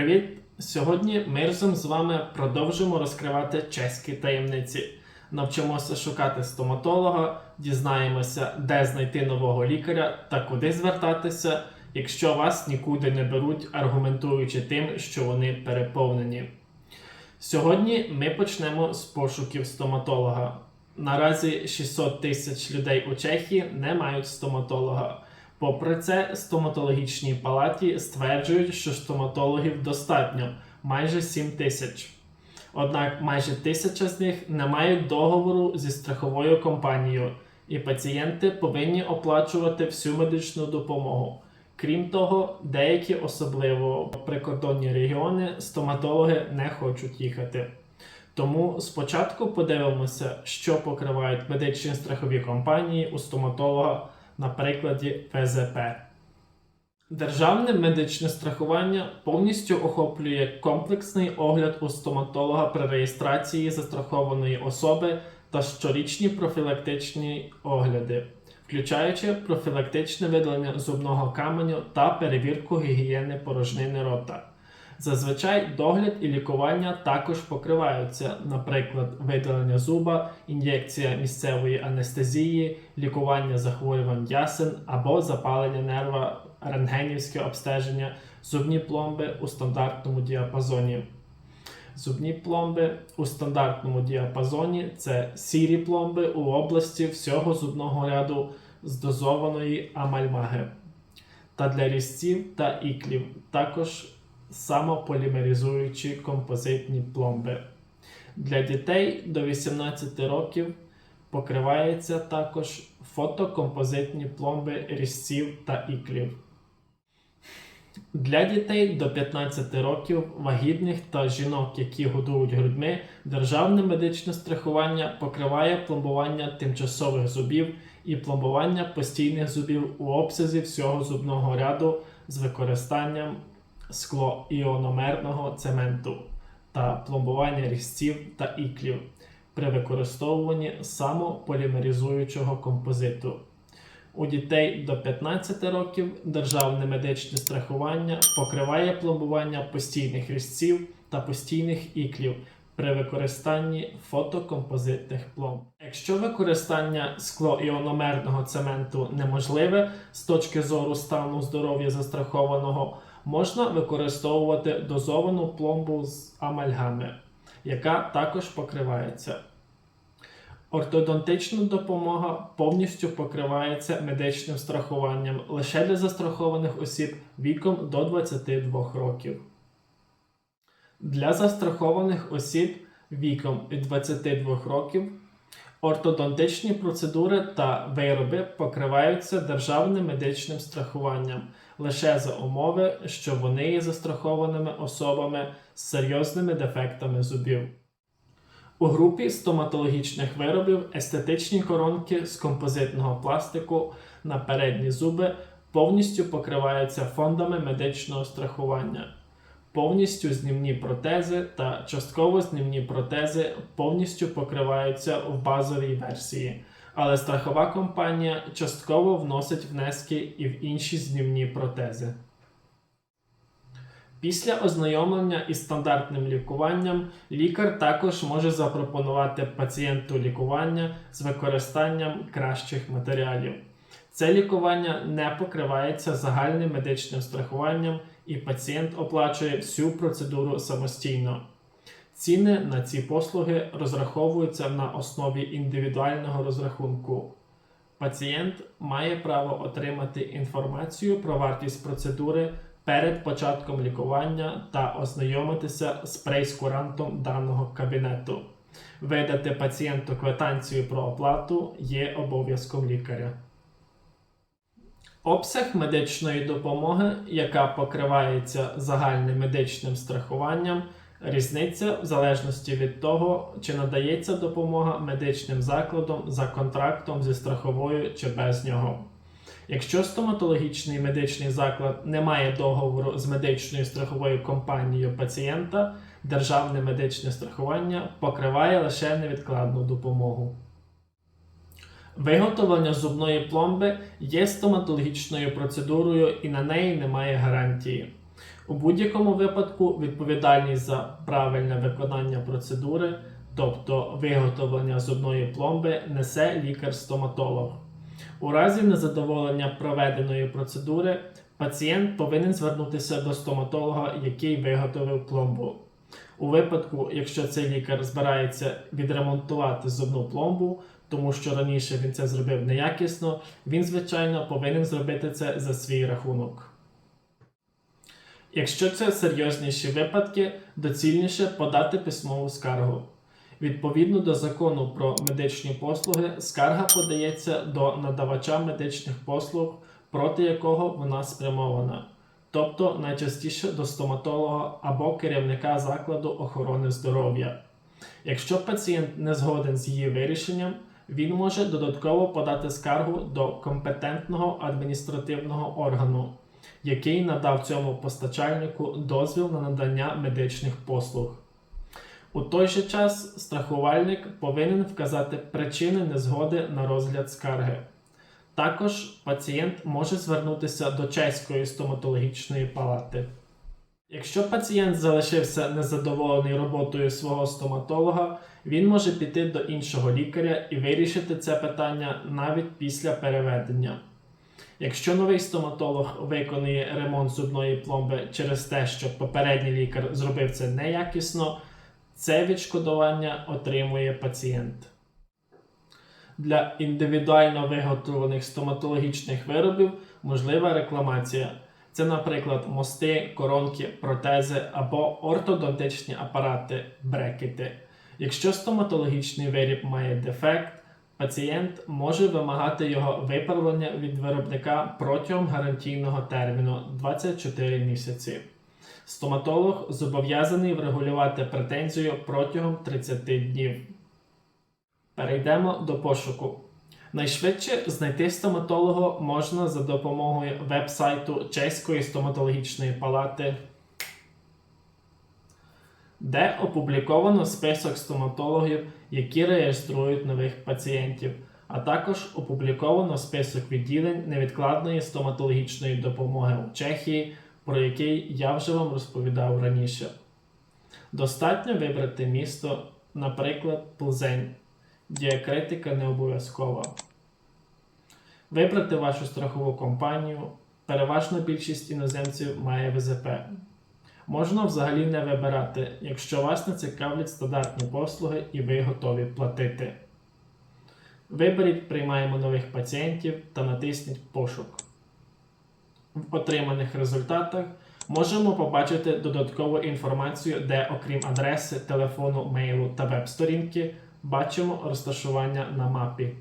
Привіт! Сьогодні ми разом з вами продовжимо розкривати чеські таємниці. Навчимося шукати стоматолога, дізнаємося, де знайти нового лікаря та куди звертатися, якщо вас нікуди не беруть, аргументуючи тим, що вони переповнені. Сьогодні ми почнемо з пошуків стоматолога. Наразі 600 тисяч людей у Чехії не мають стоматолога. Попри це, стоматологічній палаті стверджують, що стоматологів достатньо майже 7 тисяч. Однак майже тисяча з них не мають договору зі страховою компанією, і пацієнти повинні оплачувати всю медичну допомогу. Крім того, деякі, особливо прикордонні регіони, стоматологи не хочуть їхати. Тому спочатку подивимося, що покривають медичні страхові компанії у стоматолога на прикладі ФЗП. Державне медичне страхування повністю охоплює комплексний огляд у стоматолога при реєстрації застрахованої особи та щорічні профілактичні огляди, включаючи профілактичне видалення зубного каменю та перевірку гігієни порожнини рота. Зазвичай догляд і лікування також покриваються, наприклад, видалення зуба, ін'єкція місцевої анестезії, лікування захворювань ясен або запалення нерва, рентгенівське обстеження, зубні пломби у стандартному діапазоні. Зубні пломби у стандартному діапазоні це сірі пломби у області всього зубного ряду з дозованої амальмаги. Та для різців та іклів також самополімеризуючі композитні пломби. Для дітей до 18 років покривається також фотокомпозитні пломби різців та іклів. Для дітей до 15 років вагітних та жінок, які годують грудьми, державне медичне страхування покриває пломбування тимчасових зубів і пломбування постійних зубів у обсязі всього зубного ряду з використанням склоіономерного цементу та пломбування різців та іклів при використовуванні самополімеризуючого композиту. У дітей до 15 років державне медичне страхування покриває пломбування постійних різців та постійних іклів при використанні фотокомпозитних пломб. Якщо використання склоіономерного цементу неможливе з точки зору стану здоров'я застрахованого, можна використовувати дозовану пломбу з амальгами, яка також покривається. Ортодонтична допомога повністю покривається медичним страхуванням лише для застрахованих осіб віком до 22 років. Для застрахованих осіб віком від 22 років ортодонтичні процедури та вироби покриваються державним медичним страхуванням лише за умови, що вони є застрахованими особами з серйозними дефектами зубів. У групі стоматологічних виробів естетичні коронки з композитного пластику на передні зуби повністю покриваються фондами медичного страхування. Повністю знімні протези та частково знімні протези повністю покриваються в базовій версії, але страхова компанія частково вносить внески і в інші знімні протези. Після ознайомлення із стандартним лікуванням лікар також може запропонувати пацієнту лікування з використанням кращих матеріалів. Це лікування не покривається загальним медичним страхуванням, і пацієнт оплачує всю процедуру самостійно. Ціни на ці послуги розраховуються на основі індивідуального розрахунку. Пацієнт має право отримати інформацію про вартість процедури перед початком лікування та ознайомитися з прейскурантом даного кабінету. Видати пацієнту квитанцію про оплату є обов'язком лікаря. Обсяг медичної допомоги, яка покривається загальним медичним страхуванням, різниця в залежності від того, чи надається допомога медичним закладом за контрактом зі страховою чи без нього. Якщо стоматологічний медичний заклад не має договору з медичною страховою компанією пацієнта, державне медичне страхування покриває лише невідкладну допомогу. Виготовлення зубної пломби є стоматологічною процедурою і на неї немає гарантії. У будь-якому випадку відповідальність за правильне виконання процедури, тобто виготовлення зубної пломби, несе лікар-стоматолог. У разі незадоволення проведеної процедури пацієнт повинен звернутися до стоматолога, який виготовив пломбу. У випадку, якщо цей лікар збирається відремонтувати зубну пломбу, тому що раніше він це зробив неякісно, він, звичайно, повинен зробити це за свій рахунок. Якщо це серйозніші випадки, доцільніше подати письмову скаргу. Відповідно до закону про медичні послуги, скарга подається до надавача медичних послуг, проти якого вона спрямована, тобто найчастіше до стоматолога або керівника закладу охорони здоров'я. Якщо пацієнт не згоден з її вирішенням, він може додатково подати скаргу до компетентного адміністративного органу, який надав цьому постачальнику дозвіл на надання медичних послуг. У той же час страхувальник повинен вказати причини незгоди на розгляд скарги. Також пацієнт може звернутися до чеської стоматологічної палати. Якщо пацієнт залишився незадоволений роботою свого стоматолога, він може піти до іншого лікаря і вирішити це питання навіть після переведення. Якщо новий стоматолог виконує ремонт зубної пломби через те, що попередній лікар зробив це неякісно, це відшкодування отримує пацієнт. Для індивідуально виготовлених стоматологічних виробів можлива рекламація. Це, наприклад, мости, коронки, протези або ортодонтичні апарати, брекети. Якщо стоматологічний виріб має дефект, пацієнт може вимагати його виправлення від виробника протягом гарантійного терміну 24 місяці. Стоматолог зобов'язаний врегулювати претензію протягом 30 днів. Перейдемо до пошуку. Найшвидше знайти стоматолога можна за допомогою веб-сайту Чеської стоматологічної палати, де опубліковано список стоматологів, які реєструють нових пацієнтів, а також опубліковано список відділень невідкладної стоматологічної допомоги у Чехії, про який я вже вам розповідав раніше. Достатньо вибрати місто, наприклад, Плзень. Діакритика не обов'язкова. Вибрати вашу страхову компанію. Переважна більшість іноземців має ВЗП. Можна взагалі не вибирати, якщо вас не цікавлять стандартні послуги і ви готові платити. Виберіть Приймаємо нових пацієнтів та натисніть Пошук. В отриманих результатах можемо побачити додаткову інформацію, де, окрім адреси, телефону, мейлу та веб-сторінки, бачимо розташування на мапі.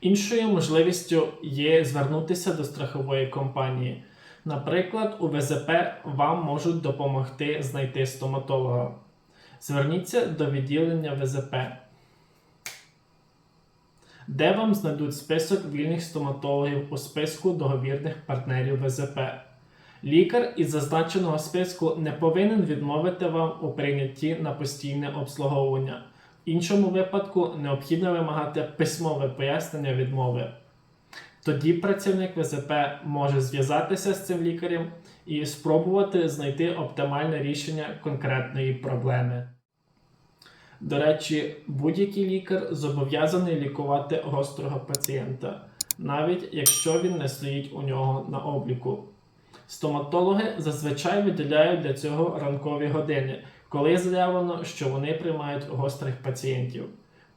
Іншою можливістю є звернутися до страхової компанії. Наприклад, у ВЗП вам можуть допомогти знайти стоматолога. Зверніться до відділення ВЗП, де вам знайдуть список вільних стоматологів у списку договірних партнерів ВЗП. Лікар із зазначеного списку не повинен відмовити вам у прийнятті на постійне обслуговування. В іншому випадку необхідно вимагати письмове пояснення відмови. Тоді працівник ВЗП може зв'язатися з цим лікарем і спробувати знайти оптимальне рішення конкретної проблеми. До речі, будь-який лікар зобов'язаний лікувати гострого пацієнта, навіть якщо він не стоїть у нього на обліку. Стоматологи зазвичай виділяють для цього ранкові години, коли заявлено, що вони приймають гострих пацієнтів.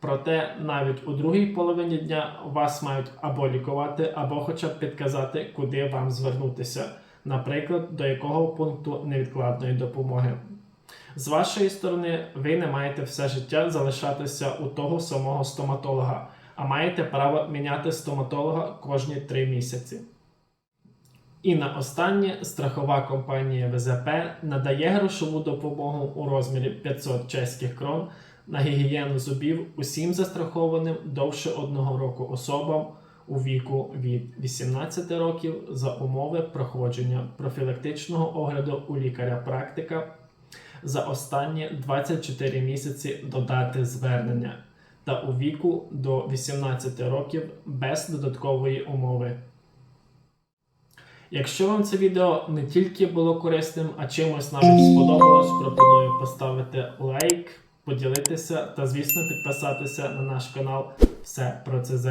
Проте навіть у другій половині дня вас мають або лікувати, або хоча б підказати, куди вам звернутися, наприклад, до якого пункту невідкладної допомоги. З вашої сторони, ви не маєте все життя залишатися у того самого стоматолога, а маєте право міняти стоматолога кожні 3 місяці. І на останнє страхова компанія ВЗП надає грошову допомогу у розмірі 500 чеських крон на гігієну зубів усім застрахованим довше одного року особам у віку від 18 років за умови проходження профілактичного огляду у лікаря-практика за останні 24 місяці до дати звернення та у віку до 18 років без додаткової умови. Якщо вам це відео не тільки було корисним, а чимось навіть сподобалось, пропоную поставити лайк, поділитися та, звісно, підписатися на наш канал Все про ЦЗ.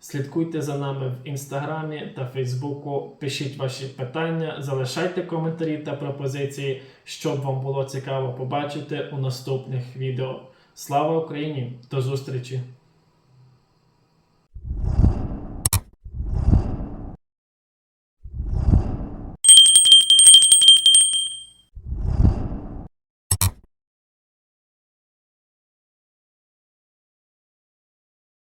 Слідкуйте за нами в інстаграмі та Фейсбуку, пишіть ваші питання, залишайте коментарі та пропозиції, щоб вам було цікаво побачити у наступних відео. Слава Україні! До зустрічі!